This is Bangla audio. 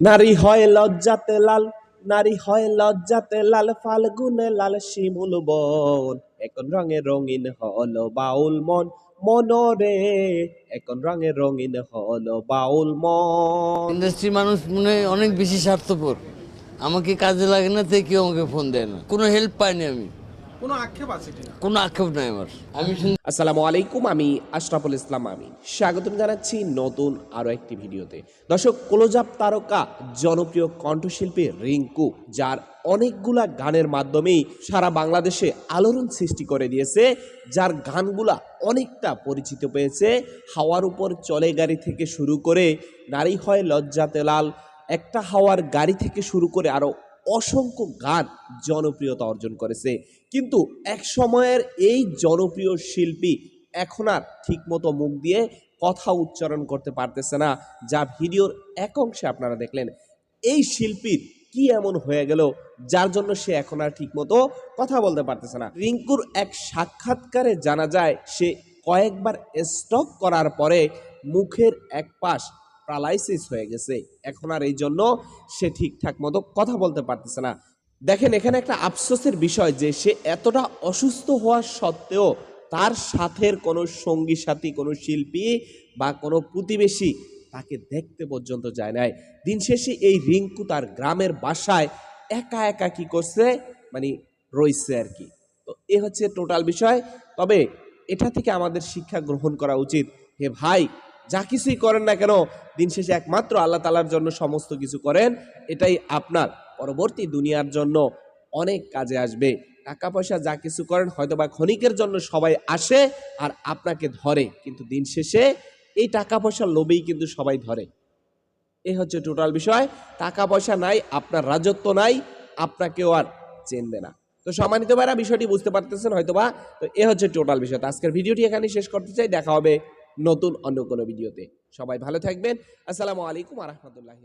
নারী হয় লজ্জাতে লাল, নারী হয় লজ্জাতে লাল, ফাল্গুনে লাল শিমুল বন। এখন রঙে রঙিন হলো বাউল মন, মনরে। এখন রঙে রঙিন হলো বাউল মন। ইন্ডাস্ট্রি মানুষ মনে অনেক বেশি স্বার্থপর। আমাকে কাজে লাগে না তাই কেউ আমাকে ফোন দেয় না। কোনো হেল্প পাইনি আমি। কোনো আক্ষেপ আছে কিনা? কোনো আক্ষেপ নাই আমার। আমি আসসালামু আলাইকুম আমি আশরাফুল ইসলাম আমি স্বাগতম জানাচ্ছি নতুন আরও একটি ভিডিওতে। দর্শক ক্লোজাপ তারকা জনপ্রিয় কণ্ঠশিল্পী রিঙ্কু যার অনেকগুলা গানের মাধ্যমেই সারা বাংলাদেশে আলোড়ন সৃষ্টি করে দিয়েছে যার গানগুলা অনেকটা পরিচিত পেয়েছে। হাওয়ার উপর চলে গাড়ি থেকে শুরু করে নারী হয় লজ্জাতে লাল একটা হাওয়ার গাড়ি থেকে শুরু করে আরও অসংখ্য গান জনপ্রিয়তা অর্জন করেছে। কিন্তু এক সময়ের এই জনপ্রিয় শিল্পী এখন আর ঠিকমতো মুখ দিয়ে কথা উচ্চারণ করতে পারতেছে না, যা ভিডিওর এক অংশে আপনারা দেখলেন। এই শিল্পীর কি এমন হয়ে গেল, যার জন্য সে এখন আর ঠিকমতো কথা বলতে পারতেছে না? রিঙ্কুর এক সাক্ষাৎকারে জানা যায়, সে কয়েকবার স্টক করার পরে মুখের এক পাশ প্যারালাইসিস হয়ে গেছে। এখন আর এই জন্য সে ঠিকঠাক মতো কথা বলতে পারতেছে না। দেখেন, এখানে একটা আফসোসের বিষয় যে সে এতটা অসুস্থ হওয়া সত্ত্বেও তার সাথের কোনো সঙ্গী সাথী, কোনো শিল্পী বা কোনো প্রতিবেশী তাকে দেখতে পর্যন্ত যায় নাই। দিন শেষে এই রিঙ্কু তার গ্রামের বাসায় একা একা কি করছে মানে রইছে আর কি। তো এ হচ্ছে টোটাল বিষয়। তবে এটা থেকে আমাদের শিক্ষা গ্রহণ করা উচিত। হে ভাই যা কিছুই করেন না কেন, দিন শেষে একমাত্র আল্লাহ তালার জন্য সমস্ত কিছু করেন, এটাই আপনার। পরবর্তী দুনিয়ার জন্য অনেক কাজে আসবে। টাকা পয়সা যা কিছু করেন হয়তো বা ক্ষণিকের জন্য সবাই আসে আর আপনাকে ধরে, কিন্তু দিন শেষে এই টাকা পয়সার লোভেই কিন্তু সবাই ধরে। এই হচ্ছে টোটাল বিষয়। টাকা পয়সা নাই, আপনার রাজত্ব নাই, আপনাকেও আর চেনবে না। তো সম্মানিত ভাইরা, বিষয়টি বুঝতে পারতেছেন হয়তোবা? তো এ হচ্ছে টোটাল বিষয়। তো আজকের ভিডিওটি এখানে শেষ করতে চাই। দেখা হবে নতুন অন্য কোনো ভিডিওতে। সবাই ভালো থাকবেন। আসসালামু আলাইকুম আ রহমতুল্লাহি